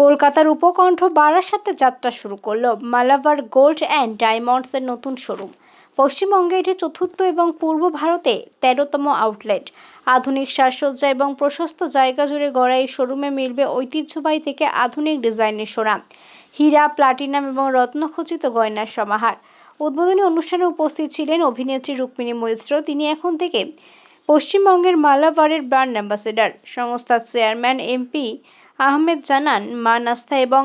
কলকাতার উপকণ্ঠ বারাসাতে যাত্রা শুরু করল মালাবার গোল্ড অ্যান্ড ডায়মন্ডসের নতুন শোরুম। পশ্চিমবঙ্গে এটি চতুর্থ এবং পূর্ব ভারতে তেরোতম আউটলেট। আধুনিক সাজসজ্জা এবং প্রশস্ত জায়গা জুড়ে গড়া এই শোরুমে মিলবে ঐতিহ্যবাহী থেকে আধুনিক ডিজাইনের সোনা, হীরা, প্লাটিনাম এবং রত্নখচিত গয়নার সমাহার। উদ্বোধনী অনুষ্ঠানে উপস্থিত ছিলেন অভিনেত্রী রুক্মিণী মৈত্র, তিনি এখন থেকে পশ্চিমবঙ্গের মালাবারের ব্র্যান্ড অ্যাম্বাসেডার। সংস্থার চেয়ারম্যান, এমপি আহমেদ জানান মা নাস্তা এবং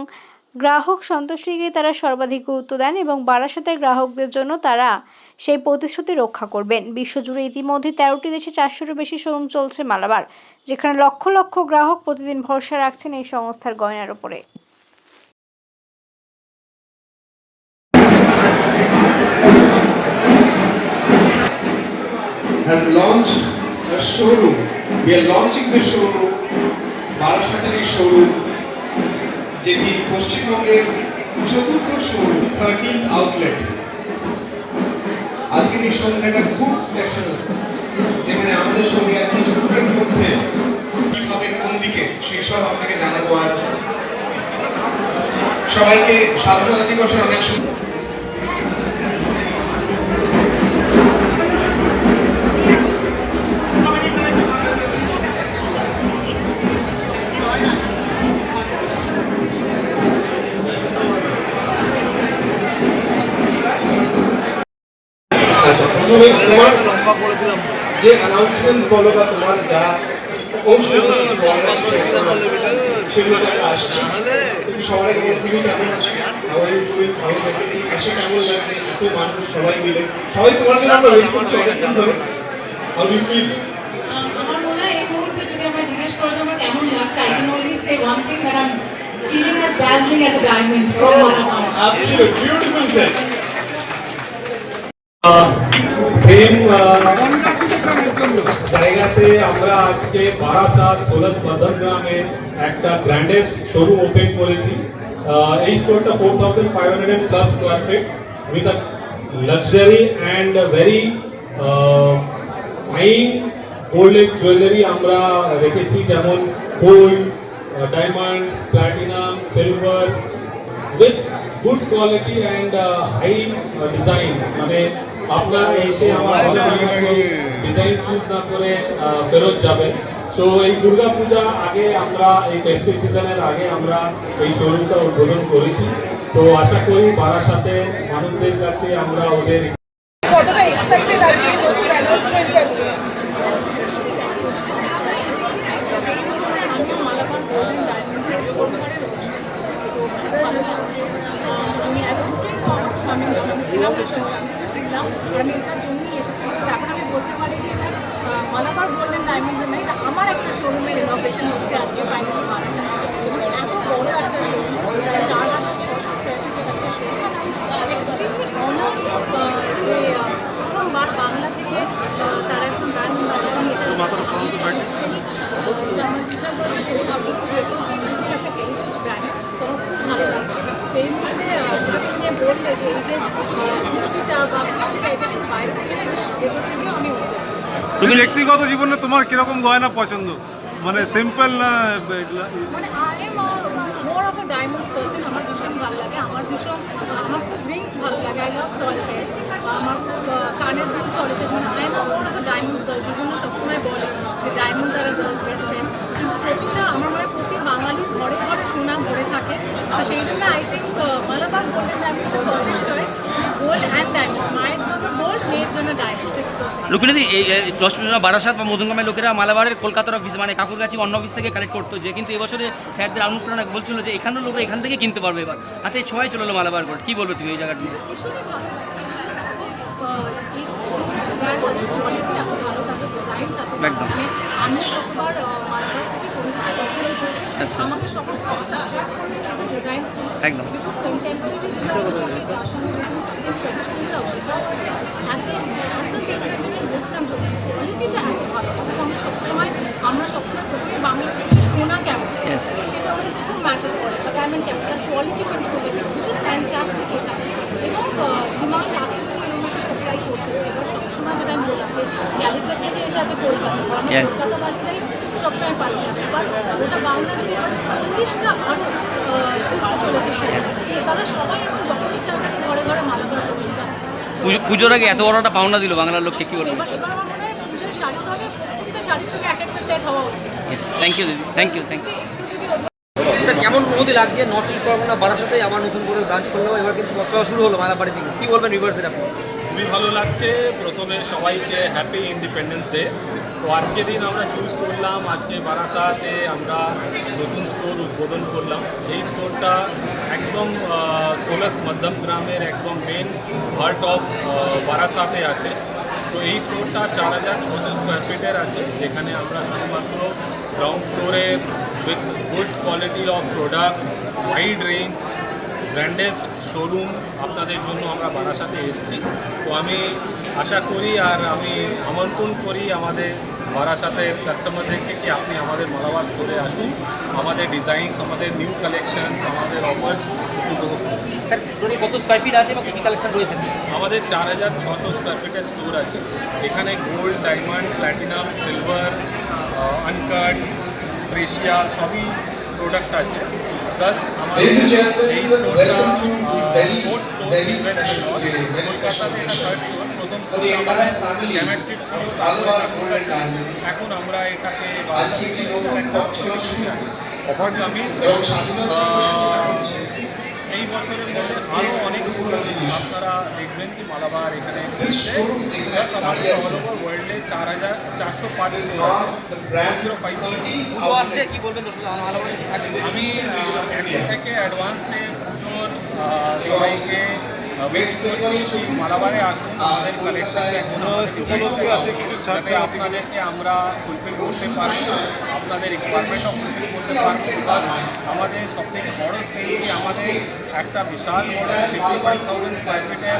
গ্রাহক সন্তুষ্টিকে তারা সর্বাধিক গুরুত্ব দেন এবং বারাসাতের গ্রাহকদের জন্য তারা সেই প্রতিশ্রুতি রক্ষা করবেন বিশ্বজুড়ে ইতিমধ্যে তেরোটি দেশে চারশোরও বেশি শোরুম চলছে মালাবার যেখানে লক্ষ লক্ষ গ্রাহক প্রতিদিন ভরসা রাখছেন এই সংস্থার গয়নার উপরে has launched a showroom. We are launching the showroom, বারাসাতের এই শোরুম, যেটি পশ্চিমবঙ্গের চতুর্থ শোরুম থার্টিন আউটলেট আজকের এই সন্ধ্যাটা খুব স্পেশাল যেখানে আমাদের সঙ্গে আর কিছুক্ষণের মধ্যে কীভাবে কোন দিকে, সেই সব আপনাকে জানাব আজ। সবাইকে স্বাধীনতা দিবসের অনেক শুভ যে অ্যানাউন্সমেন্টস বলো বা তোমার যা কৌশল কিছু বলার আছে সেগুলো আমরা আসছি। কিন্তু সবার আগে তুমি কেমন আছো? How are you doing how everything এসে কেমন লাগছে? এত মানুষ সবাই মিলে। সবাই তোমার জন্য আমরা ওয়েট করছি অনেকক্ষণ ধরে। হাউ ডু ফিল আমার মনে হয় এই মুহূর্তে যদি আমায় জিজ্ঞেস করো যে আমার কেমন লাগছে I can only say one thing that I am feeling as as a diamond. From Malabar. Absolute beautiful set same জায়গাতে আমরা আজকে বারাসাত সোলাস মধ্যমগ্রামে একটা গ্র্যান্ডেস্ট শোরুম ওপেন করেছি আহ, এই স্টোরটা four thousand five hundred plus square feet with a luxury and very fine golded jewellery আমরা রেখেছি যেমন gold diamond platinum silver with good quality and high designs মানে আপনারা এসে আমার ডিজাইন চুজ না করে ফেরত যাবেন। সো এই দুর্গা পূজা আগে আমরা এই ফেস্টিভ সিজনের আগে আমরা এই শোরুমটা উদ্বোধন করেছি। সো আশা করি সাথে মানুষদের কাছে আমরা ওদের কতটা এক্সাইটেড নতুন অ্যানাউন্সমেন্টটা নিয়ে? আমি আমি আমি ছিলাম না সঙ্গে আমি জাস্ট কিনলাম আর আমি রিনোভেশন হচ্ছে আজকে ফাইনালি বারাসাত এত বড় একটা শোরুম প্রায় চার হাজার ছশো স্কোয়ার ফিটের একটা শোরুম এক্সট্রিমলি অনার যে প্রথমবার বাংলা থেকে তারা একজন ব্র্যান্ড অ্যাম্বাসেডার নিয়েছে এটা আমার বিশাল বড় সৌভাগ্য to associated with such a heritage brand so আমার খুব ভালো লাগছে। সেই মুহূর্তে যেটা তুমি নিয়ে বললে যে এই যে বিউটিটা বা খুশিটা এটা শুধু বাইরে থেকে না ভেতর থেকেও আমি অনুভব করছি। তুমি ব্যক্তিগত জীবনে তোমার কীরকম গয়না পছন্দ? মানে সিম্পল না? মানে মোর অফ আমার ভীষণ ভালো লাগে। আমার ভীষণ আমার খুব রিংস ভালো লাগে। আই লাভ আমার খুব মানে আই অফ গার্ল সেই জন্য সবসময় বলে যে আর বেস্ট ফ্রেন্ড কিন্তু প্রতিটা আমার মনে প্রতি ঘরে ঘরে থাকে। তো সেই জন্য I think Malabar golden diamonds gold and diamonds মায়ের জন্য গোল্ড মেয়ের জন্য ডায়মন্ডস ইটস পারফেক্ট রুকমিনাদি এই চশমা বারাসাত বা মধুগ্রামের লোকেরা মালাবারের কলকাতার অফিস মানে কাকুর কাছে অন্য অফিস থেকে কালেক্ট করতো। যে কিন্তু এবছরে স্যারদের অনুপ্রেরণা বলছিল যে এখানেও লোকরা এখান থেকে কিনতে পারবে এবার। হাতে ছয় চলে এলো মালাবার গোল্ড কী বলবে তুমি এই জায়গাটা নিয়ে? আচ্ছা। আমাকে সবসময় ডিজাইনসগুলো একদম। বিকজ কন্টেম্পোরারি ডিজাইন হচ্ছে তার সঙ্গে যদি সামথিং ট্রেডিশনাল চাও সেটাও আছে at the at the same time আমি বলছিলাম যদি কোয়ালিটিটা এত ভালো যেটা আমরা সবসময় আমরা সবসময় প্রথমে বাংলা যে সোনা কেমন. সেটা আমাদের খুব ম্যাটার করে বা ডায়মন্ড কেমন তার কোয়ালিটি কন্ট্রোল থাকে উইচ ইজ ফ্যান্টাস্টিক এখানে এবং ডিমান্ড আছে বলে এরকম একটা সাপ্লাই জায়গায় করতে হচ্ছে এবার সবসময় যেটা আমি বললাম যে ক্যালিকেট আছে কলকাতা। এবার আমরা Yes. কলকাতাবাসীরাই সবসময় পাচ্ছি এবার ওটা বাংলাদেশে এবার চল্লিশটা আরও চলেছে show। তারা সবাই এখন যখনই চায় ঘরে ঘরে মালাবার পৌঁছে যায় পুজোর আগে এত বড় একটা পাওনা দিল বাংলার লোককে কি বলব? এবার এবার আমার পুজোয় শাড়ি হবে প্রত্যেকটা শাড়ির সঙ্গে এক একটা সেট হওয়া উচিত। থ্যাংক ইউ দিদি thank you thank you sir কেমন অনুভূতি লাগছে? নর্থ চব্বিশ পরগনা বারাসাতে আবার নতুন করে ব্রাঞ্চ করল এবার কিন্তু পথচলা শুরু হলো মালাবাড়ি থেকে। কি বলবেন রিভার্সের আপনি? খুবই ভালো লাগছে। প্রথমে সবাইকে হ্যাপি ইন্ডিপেন্ডেন্স ডে তো আজকে দিন আমরা চুজ করলাম, আজকে বারাসাতে আমরা নতুন স্টোর উদ্বোধন করলাম। এই স্টোরটা একদম সোলাস মধ্যম গ্রামের একদম মেন হার্ট অফ বারাসাতে আছে। তো এই স্টোরটা চার হাজার ছশো স্কোয়ার ফিটের আছে, যেখানে আমরা শুধুমাত্র গ্রাউন্ড ফ্লোরে with good quality of product wide range ব্র্যান্ডেস্ট showroom আপনাদের জন্য আমরা বারাসাতে এসেছি। তো আমি আশা করি আর আমি আমন্ত্রণ করি আমাদের বারাসাতের কাস্টমারদেরকে কি আপনি আমাদের মালাবার স্টোরে আসুন। আমাদের ডিজাইনস আমাদের নিউ কালেকশনস আমাদের অফার্স উপভোগ করুন। স্যার টোটাল কত স্কোয়ার ফিট আছে বা কী কী কালেকশন রয়েছে? আমাদের চার হাজার ছশো স্কোয়ার ফিটের স্টোর আছে। এখানে gold diamond platinum silver uncut প্রেশিয়া সবই প্রোডাক্ট আছে। প্লাস আমাদের Ladies and gentlemen, এই এখন আমরা এটাকে আমি এবং স্বাধীনতা দিবস পালন করছে। এই বছরের মধ্যে আরও অনেক স্টোর আপনারা দেখবেন কি মালাবার এখানে প্লাস আমাদের অল ওভার ওয়ার্ল্ডে চার হাজার চারশো পাঁচ জিরো store আছে। marks the brand's 30 পুজো আসছে কি বলবেন দর্শক মালাবাড়ি কি থাকবে? আমি এখন থেকে অ্যাডভান্সে পুজোর সবাইকে মালাবারে আসুন, আমাদের কালেকশনে আছে কিছু যাতে আপনাদেরকে আমরা ফুলফিল করতে পারি, আপনাদের রিকোয়ারমেন্টও ফুলফিল করতে পারব আমাদের সব থেকে বড় স্কেল আমাদের একটা বিশাল বড় ফিফটি ফাইভ থাউজেন্ড স্কোয়ার ফিটের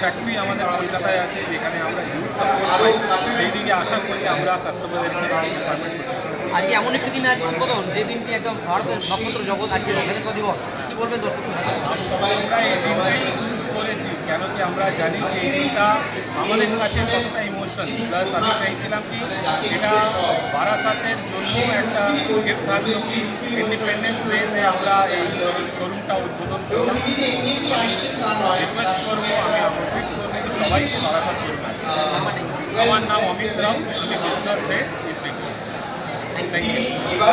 ফ্যাক্টরি আমাদের কলকাতায় আছে, যেখানে আমরা ইউজ সাপোর্ট পাই সেই দিকে আশা করি আমরা কাস্টমারদেরকে রিকোয়ারমেন্ট আজকে এমন একটি দিন আছে উদ্বোধন, যে দিনটি একদম ভারতের নক্ষত্র জগৎ আজকে স্বাধীনতা দিবস। কি বলবেন দর্শক আমরা এই দিনটাই করেছি, কেন কি আমরা জানি যে এই আমাদের কাছে কতটা ইমোশন প্লাস আমি চাইছিলাম কি, এটা বারাসাতের জন্য একটা গিফট থাকল কি ইন্ডিপেন্ডেন্স ডেতে আমরা এই শোরুমটা উদ্বোধন করলাম। রিকোয়েস্ট করব, আমি আমন্ত্রিত করব সবাইকে বারাসাত শোরুম আমার নাম অমিত রাও, আমি business head district thank you